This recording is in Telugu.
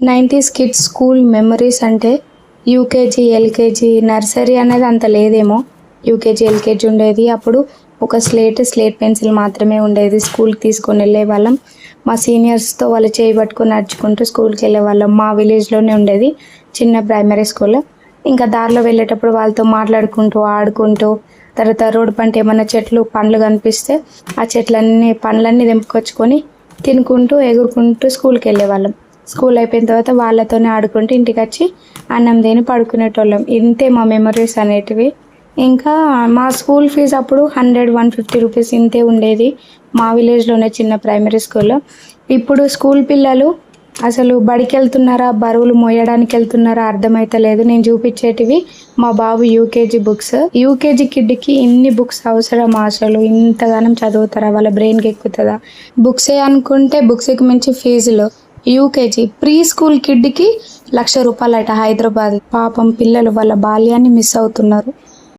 నైంటీస్ కిడ్స్ స్కూల్ మెమరీస్ అంటే యూకేజీ ఎల్కేజీ నర్సరీ అనేది అంత లేదేమో. యూకేజీ ఎల్కేజీ ఉండేది. అప్పుడు ఒక స్లేట్ స్లేట్ పెన్సిల్ మాత్రమే ఉండేది. స్కూల్కి తీసుకొని వెళ్ళే వాళ్ళం. మా సీనియర్స్తో వాళ్ళు చేయి పట్టుకొని నడుచుకుంటూ స్కూల్కి వెళ్ళే వాళ్ళం. మా విలేజ్లోనే ఉండేది. చిన్న ప్రైమరీ స్కూల్. ఇంకా దారిలో వెళ్ళేటప్పుడు వాళ్ళతో మాట్లాడుకుంటూ ఆడుకుంటూ తర్వాత రోడ్డు పంట ఏమైనా చెట్లు పండ్లు కనిపిస్తే ఆ చెట్లన్నీ పండ్లన్నీ తెంపుకొచ్చుకొని తినుకుంటూ ఎగురుకుంటూ స్కూల్కి వెళ్ళేవాళ్ళం స్కూల్ అయిపోయిన తర్వాత వాళ్ళతోనే ఆడుకుంటూ ఇంటికి వచ్చి అన్నం తిని పడుకునేటోళ్ళం. ఇంతే మా మెమరీస్ అనేటివి. ఇంకా మా స్కూల్ ఫీజు అప్పుడు హండ్రెడ్ వన్ ఫిఫ్టీ రూపీస్ ఇంతే ఉండేది మా విలేజ్లోనే చిన్న ప్రైమరీ స్కూల్లో. ఇప్పుడు స్కూల్ పిల్లలు అసలు బడికి వెళ్తున్నారా బరువులు మోయడానికి వెళ్తున్నారా అర్థమైతలేదు. నేను చూపించేటివి మా బాబు యూకేజీ బుక్స్. యూకేజీ కిడ్కి ఇన్ని బుక్స్ అవసరం అసలు. ఇంతగానం చదువుతారా? వాళ్ళ బ్రెయిన్కి ఎక్కుతుందా? బుక్సే అనుకుంటే బుక్స్కి మించి ఫీజులు. యూకేజీ ప్రీ స్కూల్ కిడ్కి లక్ష రూపాయలట హైదరాబాద్. పాపం పిల్లలు వాళ్ళ బాల్యాన్ని మిస్ అవుతున్నారు.